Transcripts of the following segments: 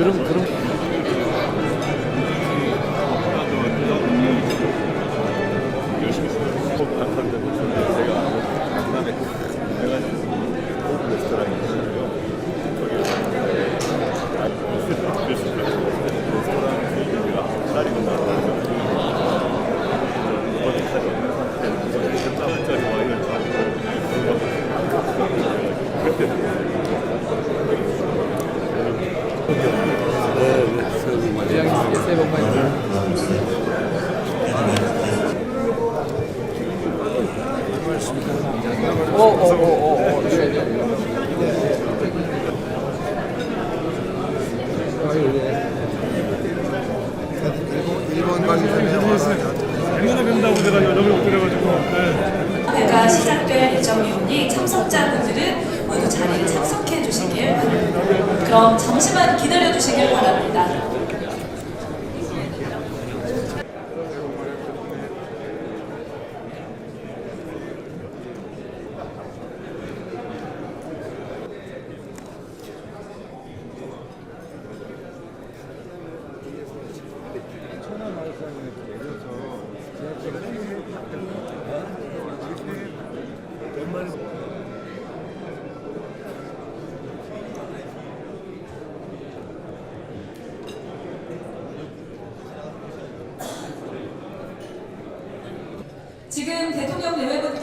그럼 그럼 당연히 된다고 제가 여정에 엎드려가지고. 대가 시작될 예정이오니 참석자분들은 모두 자리에 참석해 주시길 바랍니다. 그럼 잠시만 기다려 주시길 바랍니다. Lebih.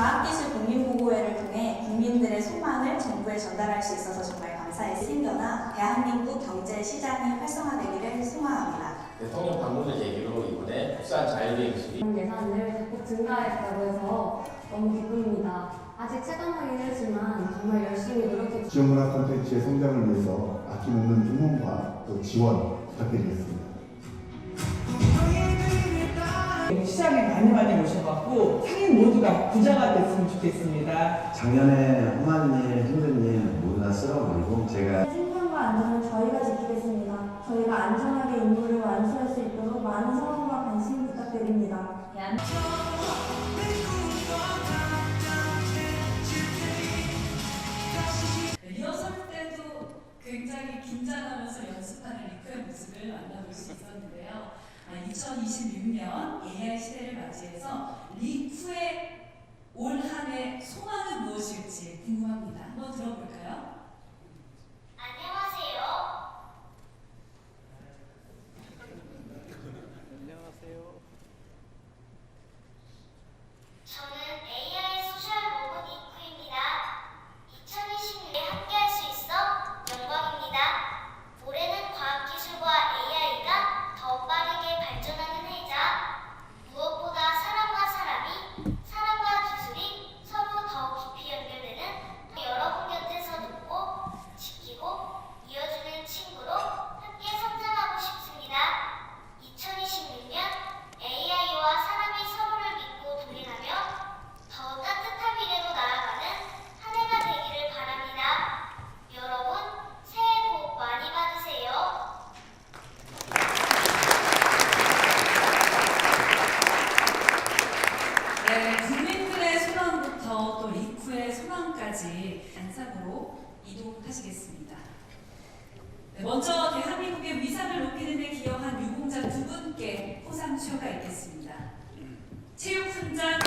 과학기술 국민보고회를 통해 국민들의 소망을 정부에 전달할 수 있어서 정말 감사했습니다. 신변화 대한민국 경제 시장이 활성화되기를 소망합니다. 대통령 방문을 계기로 이번에 국산 기술이 예산을 대폭 증가했다고 해서 너무 기쁩니다. 아직 체감하긴 했지만 정말 열심히 노력해 지역문화 콘텐츠의 성장을 위해서 아낌없는 응원과 또 지원 부탁드리겠습니다. 시장에 많이 많이 오셔 갖고 상인 모두가 부자가 됐으면 좋겠습니다. 작년에 험한 일, 힘든 일 모두 다 쓸어버리고 제가 생명과 안전은 저희가 지키겠습니다. 저희가 안전하게 임무를 완수할 수 있도록 많은 성원과 관심 부탁드립니다. 리허설 때도 굉장히 긴장하면서 연습하는 리크의 모습을 만나볼 수 있었는데요. 2026년 AI 시대를 맞이해서 리쿠의 올 한해 소망은 무엇일지 궁금합니다. 한번 들어볼까요? 저는 AI 소셜 로봇 이쿠입니다. 2026년에 함께할 수 있어 영광입니다. 올해는 과학기술과 AI가 더 빠르게 발전하는 해이자 무엇보다 사람과 사람이, 사람과 기술이 서로 더 깊이 연결되는 여러분 곁에서 돕고 지키고 이어주는 친구로 함께 성장하고 싶습니다. 2026년 AI와 사람이 서로를 믿고 동행하며 더 따뜻한 미래로 나아가는 한 해가 되기를 바랍니다. 여러분, 새해 복 많이 받으세요. 네, 국민들의 소망부터 또 리쿠의 소망까지 단상으로 이동하시겠습니다. 네, 먼저 대한민국의 위상을 높이는 데 기여한 유공자 두 수여가 있겠습니다. 체육 훈장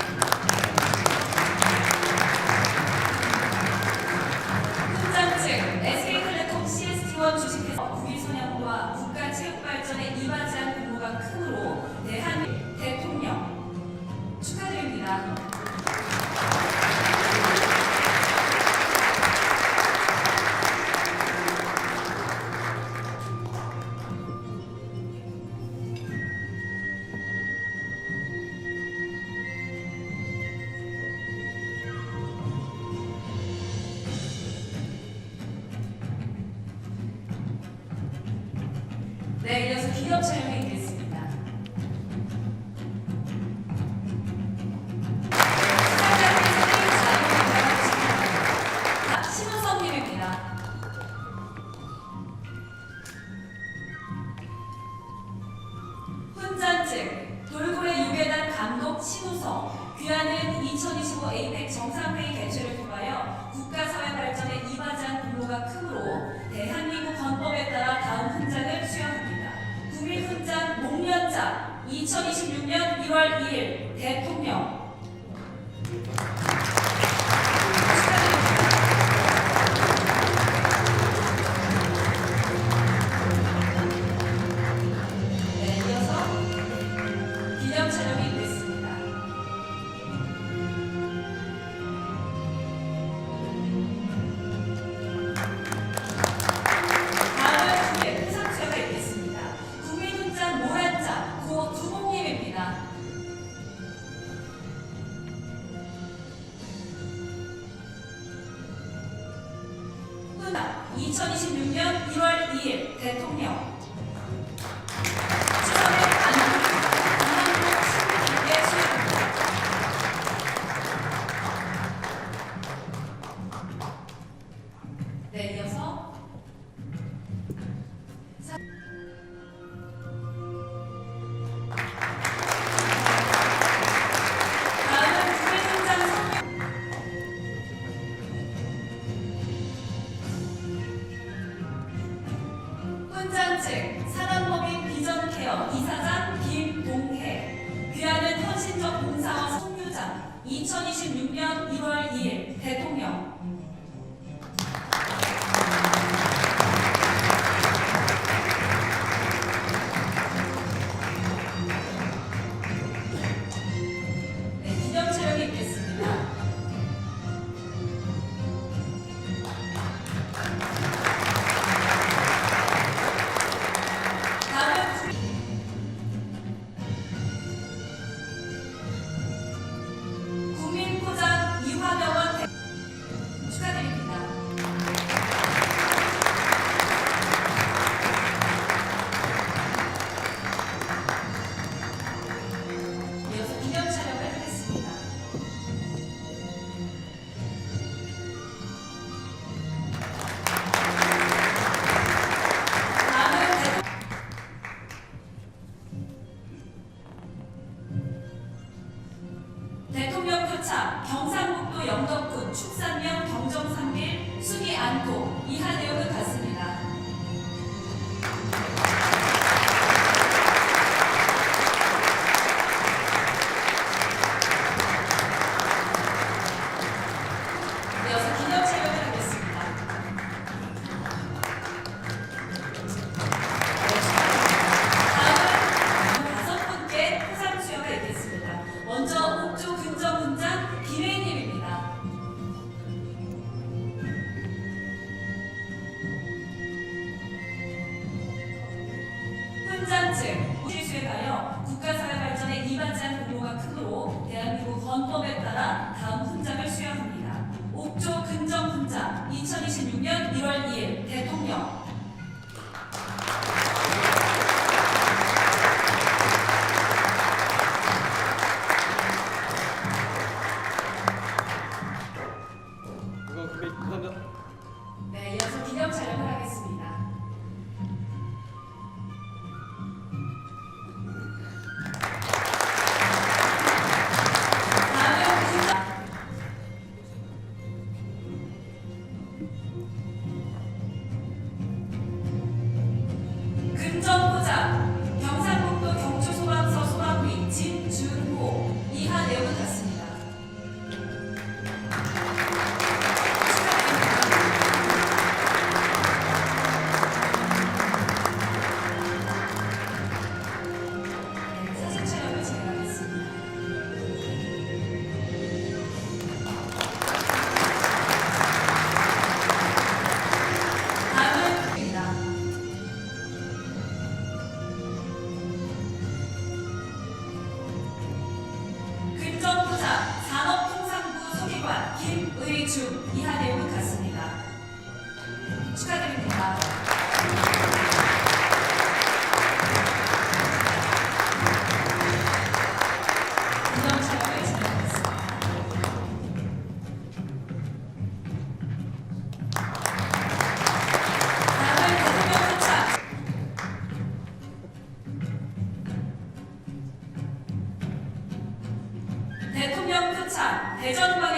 대전광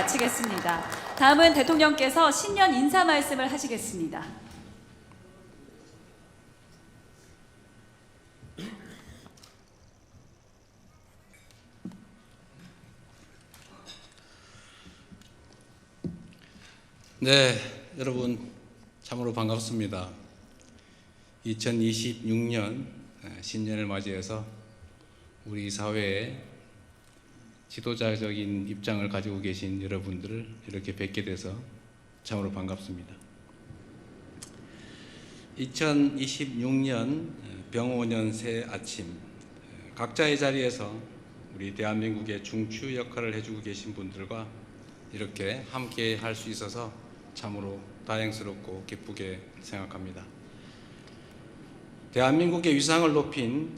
마치겠습니다. 다음은 대통령께서 신년 인사 말씀을 하시겠습니다. 네, 여러분 참으로 반갑습니다. 2026년 신년을 맞이해서 우리 사회에 지도자적인 입장을 가지고 계신 여러분들을 이렇게 뵙게 돼서 참으로 반갑습니다. 2026년 병오년 새 아침 각자의 자리에서 우리 대한민국의 중추 역할을 해주고 계신 분들과 이렇게 함께 할 수 있어서 참으로 다행스럽고 기쁘게 생각합니다. 대한민국의 위상을 높인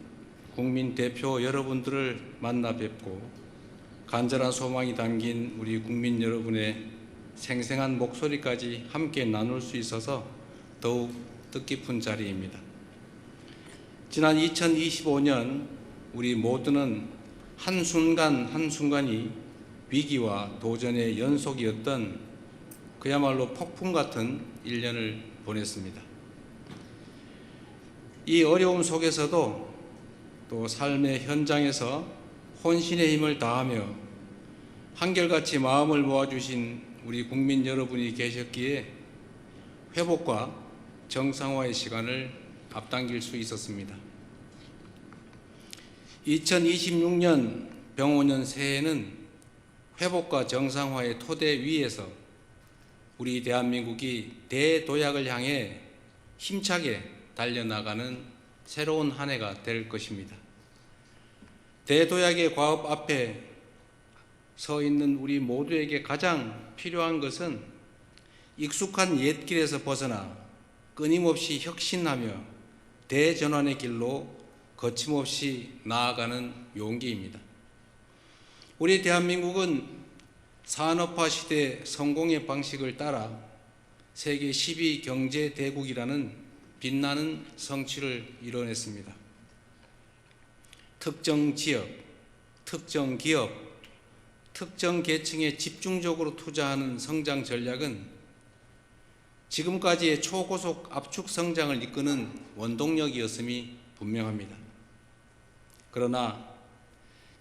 국민 대표 여러분들을 만나 뵙고 간절한 소망이 담긴 우리 국민 여러분의 생생한 목소리까지 함께 나눌 수 있어서 더욱 뜻깊은 자리입니다. 지난 2025년 우리 모두는 한순간 한순간이 위기와 도전의 연속이었던 그야말로 폭풍 같은 1년을 보냈습니다. 이 어려움 속에서도 또 삶의 현장에서 혼신의 힘을 다하며 한결같이 마음을 모아주신 우리 국민 여러분이 계셨기에 회복과 정상화의 시간을 앞당길 수 있었습니다. 2026년 병오년 새해는 회복과 정상화의 토대 위에서 우리 대한민국이 대도약을 향해 힘차게 달려나가는 새로운 한 해가 될 것입니다. 대도약의 과업 앞에 서 있는 우리 모두에게 가장 필요한 것은 익숙한 옛길에서 벗어나 끊임없이 혁신하며 대전환의 길로 거침없이 나아가는 용기입니다. 우리 대한민국은 산업화 시대 성공의 방식을 따라 세계 10위 경제 대국이라는 빛나는 성취를 이뤄냈습니다. 특정 지역, 특정 기업, 특정 계층에 집중적으로 투자하는 성장 전략은 지금까지의 초고속 압축 성장을 이끄는 원동력이었음이 분명합니다. 그러나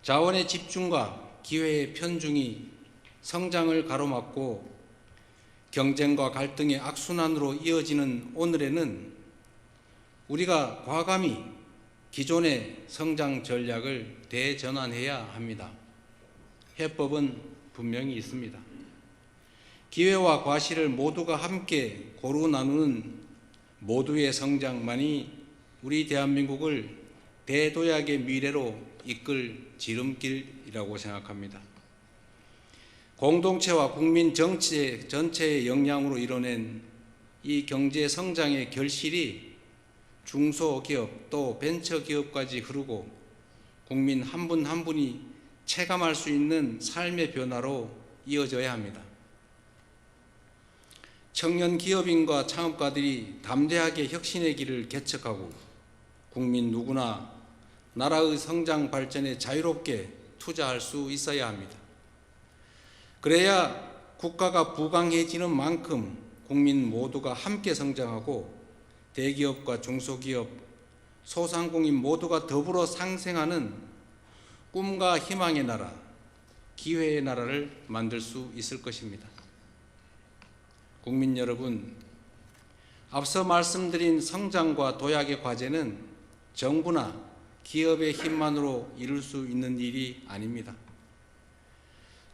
자원의 집중과 기회의 편중이 성장을 가로막고 경쟁과 갈등의 악순환으로 이어지는 오늘에는 우리가 과감히 기존의 성장 전략을 대전환해야 합니다. 해법은 분명히 있습니다. 기회와 과실을 모두가 함께 고루 나누는 모두의 성장만이 우리 대한민국을 대도약의 미래로 이끌 지름길이라고 생각합니다. 공동체와 국민 정치 전체의 역량으로 이뤄낸 이 경제 성장의 결실이 중소기업 또 벤처기업까지 흐르고 국민 한 분한 분이 체감할 수 있는 삶의 변화로 이어져야 합니다. 청년 기업인과 창업가들이 담대하게 혁신의 길을 개척하고 국민 누구나 나라의 성장 발전에 자유롭게 투자할 수 있어야 합니다. 그래야 국가가 부강해지는 만큼 국민 모두가 함께 성장하고 대기업과 중소기업, 소상공인 모두가 더불어 상생하는 꿈과 희망의 나라, 기회의 나라를 만들 수 있을 것입니다. 국민 여러분, 앞서 말씀드린 성장과 도약의 과제는 정부나 기업의 힘만으로 이룰 수 있는 일이 아닙니다.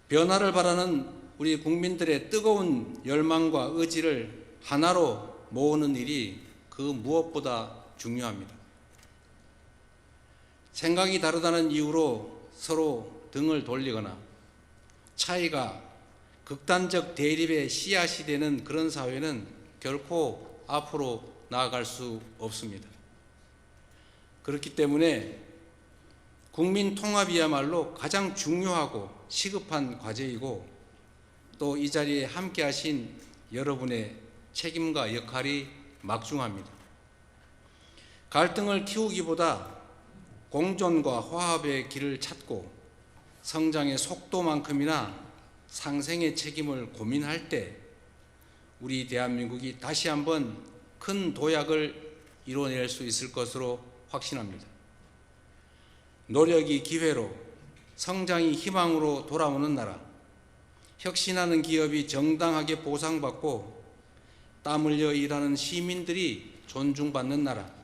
변화를 바라는 우리 국민들의 뜨거운 열망과 의지를 하나로 모으는 일이 그 무엇보다 중요합니다. 생각이 다르다는 이유로 서로 등을 돌리거나 차이가 극단적 대립의 씨앗이 되는 그런 사회는 결코 앞으로 나아갈 수 없습니다. 그렇기 때문에 국민 통합이야말로 가장 중요하고 시급한 과제이고 또 이 자리에 함께 하신 여러분의 책임과 역할이 막중합니다. 갈등을 키우기보다 공존과 화합의 길을 찾고 성장의 속도만큼이나 상생의 책임을 고민할 때 우리 대한민국이 다시 한번 큰 도약을 이뤄낼 수 있을 것으로 확신합니다. 노력이 기회로 성장이 희망으로 돌아오는 나라, 혁신하는 기업이 정당하게 보상받고 땀 흘려 일하는 시민들이 존중받는 나라,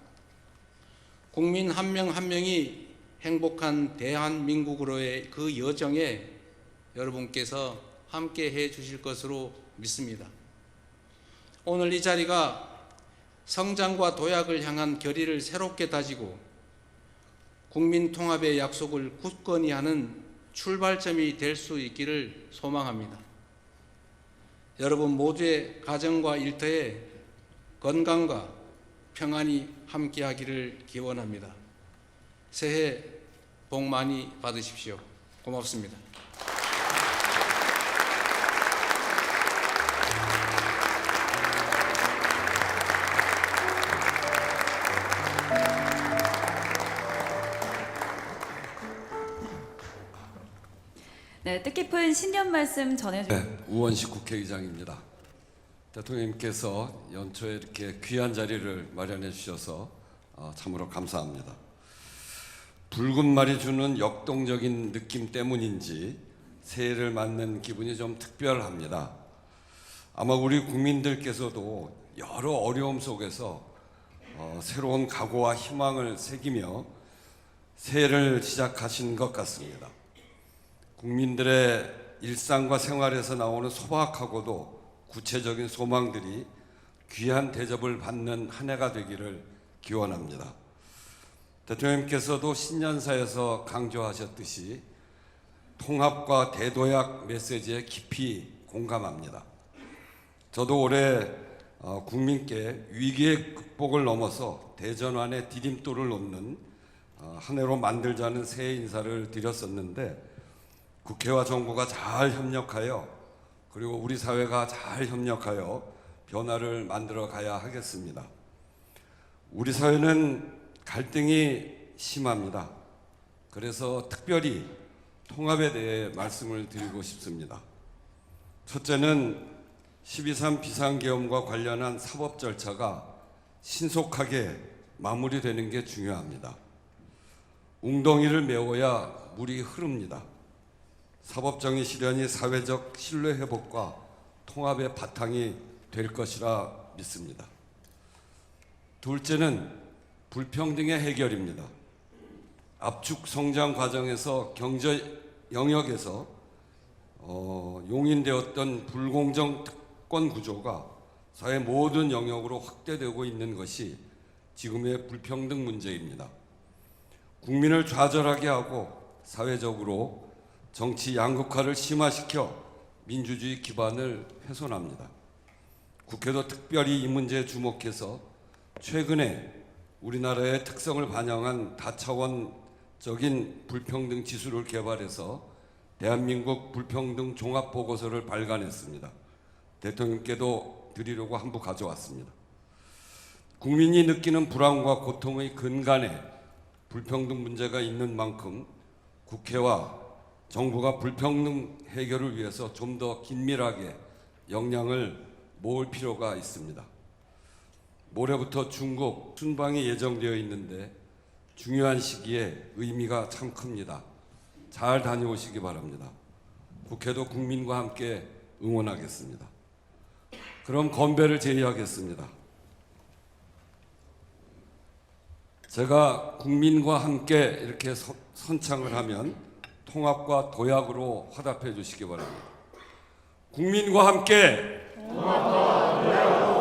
국민 한명한 명이 행복한 대한민국으로의 그 여정에 여러분께서 함께 해 주실 것으로 믿습니다. 오늘 이 자리가 성장과 도약을 향한 결의를 새롭게 다지고 국민 통합의 약속을 굳건히 하는 출발점이 될 수 있기를 소망합니다. 여러분 모두의 가정과 일터에 건강과 평안이 함께하기를 기원합니다. 새해 복 많이 받으십시오. 고맙습니다. 네, 뜻깊은 신년 말씀 전해주. 네, 우원식 국회의장입니다. 대통령님께서 연초에 이렇게 귀한 자리를 마련해 주셔서 어, 참으로 감사합니다. 붉은 말이 주는 역동적인 느낌 때문인지 새해를 맞는 기분이 좀 특별합니다. 아마 우리 국민들께서도 여러 어려움 속에서 어, 새로운 각오와 희망을 새기며 새해를 시작하신 것 같습니다. 국민들의 일상과 생활에서 나오는 소박하고도 구체적인 소망들이 귀한 대접을 받는 한 해가 되기를 기원합니다. 대통령님께서도 신년사에서 강조하셨듯이 통합과 대도약 메시지에 깊이 공감합니다. 저도 올해 어, 국민께 위기의 극복을 넘어서 대전환의 디딤돌을 놓는 어, 한 해로 만들자는 새해 인사를 드렸었는데 국회와 정부가 잘 협력하여 그리고 우리 사회가 잘 협력하여 변화를 만들어 가야 하겠습니다. 우리 사회는 갈등이 심합니다. 그래서 특별히 통합에 대해 말씀을 드리고 싶습니다. 첫째는 12.3 비상계엄과 관련한 사법 절차가 신속하게 마무리되는 게 중요합니다. 웅덩이를 메워야 물이 흐릅니다. 사법정의 실현이 사회적 신뢰 회복과 통합의 바탕이 될 것이라 믿습니다. 둘째는 불평등의 해결입니다. 압축 성장 과정에서 경제 영역에서 어, 용인되었던 불공정 특권 구조가 사회 모든 영역으로 확대되고 있는 것이 지금의 불평등 문제입니다. 국민을 좌절하게 하고 사회적으로 정치 양극화를 심화시켜 민주주의 기반을 훼손합니다. 국회도 특별히 이 문제에 주목해서 최근에 우리나라의 특성을 반영한 다차원적인 불평등 지수를 개발해서 대한민국 불평등 종합 보고서를 발간했습니다. 대통령께도 드리려고 한부 가져왔습니다. 국민이 느끼는 불안과 고통의 근간에 불평등 문제가 있는 만큼 국회와 정부가 불평등 해결을 위해서 좀 더 긴밀하게 역량을 모을 필요가 있습니다. 모레부터 중국 순방이 예정되어 있는데 중요한 시기에 의미가 참 큽니다. 잘 다녀오시기 바랍니다. 국회도 국민과 함께 응원하겠습니다. 그럼 건배를 제의하겠습니다. 제가 국민과 함께 이렇게 선- 선창을 하면 통합과 도약으로 화답해 주시기 바랍니다. 국민과 함께 통합과 도약으로